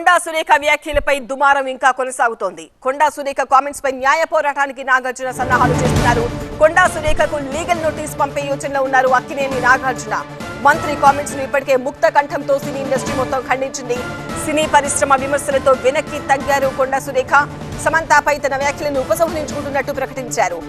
కొండా సురేఖ వ్యాఖ్యలపై దుమారం ఇంకా కొనసాగుతోంది. కొండా సురేఖ కామెంట్స్ పై న్యాయ పోరాటానికి నాగార్జున సన్నాహాలు చేస్తున్నారు. కొండా సురేఖకు లీగల్ నోటీస్ పంపే యోచనలో ఉన్నారు అక్కినేని నాగార్జున. మంత్రి కామెంట్స్ను ఇప్పటికే ముక్త కంఠంతో సినీ ఇండస్ట్రీ మొత్తం ఖండించింది. సినీ పరిశ్రమ విమర్శలతో వెనక్కి తగ్గారు కొండా సురేఖ. సమంతాపై తన వ్యాఖ్యలను ఉపసంహరించుకుంటున్నట్టు ప్రకటించారు.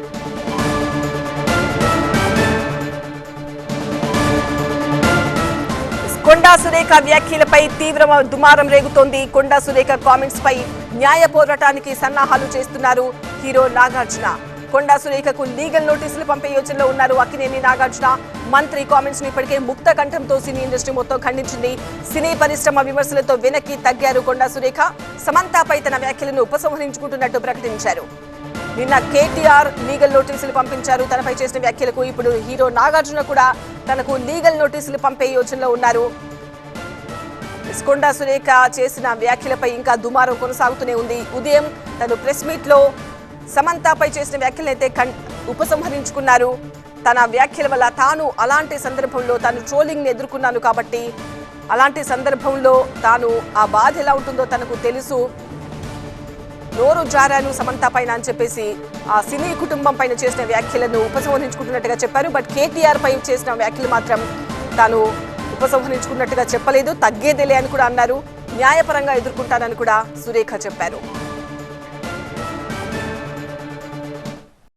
కొండా సురేఖ వ్యాఖ్యలపై తీవ్ర దుమారం రేగుతోంది. కొండా సురేఖ కామెంట్స్ పై న్యాయ పోరాటానికి సన్నాహాలు చేస్తున్నారు హీరో నాగార్జున. కొండా సురేఖకు లీగల్ నోటీసులు పంపే యోచనలో ఉన్నారు అక్కినేని నాగార్జున. మంత్రి కామెంట్స్ను ఇప్పటికే ముక్త కంఠంతో సినీ ఇండస్ట్రీ మొత్తం ఖండించింది. సినీ పరిశ్రమ విమర్శలతో వెనక్కి తగ్గారు కొండా సురేఖ. సమంతాపై తన వ్యాఖ్యలను ఉపసంహరించుకుంటున్నట్టు ప్రకటించారు. నిన్న కేటీఆర్ లీగల్ నోటీసులు పంపించారు. తనపై చేసిన వ్యాఖ్యలకు ఇప్పుడు హీరో నాగార్జున కూడా తనకు లీగల్ నోటీసులు పంపే యోచనలో ఉన్నారు. కొండా సురేఖ చేసిన వ్యాఖ్యలపై ఇంకా దుమారం కొనసాగుతూనే ఉంది. ఉదయం తను ప్రెస్ మీట్లో సమంతాపై చేసిన వ్యాఖ్యలైతే కం ఉపసంహరించుకున్నారు. తన వ్యాఖ్యల వల్ల తాను అలాంటి సందర్భంలో తాను ట్రోలింగ్ ఎదుర్కొన్నాను కాబట్టి అలాంటి సందర్భంలో తాను ఆ బాధ ఎలా ఉంటుందో తనకు తెలుసు. నోరు జారాను సమంత పైన అని చెప్పేసి ఆ సినీ కుటుంబం పైన చేసిన వ్యాఖ్యలను ఉపసంహరించుకుంటున్నట్టుగా చెప్పారు. బట్ కేటీఆర్ పై చేసిన వ్యాఖ్యలు మాత్రం తాను ఉపసంహరించుకున్నట్టుగా చెప్పలేదు. తగ్గేదేలే అని కూడా అన్నారు. న్యాయపరంగా ఎదుర్కొంటానని కూడా సురేఖ చెప్పారు.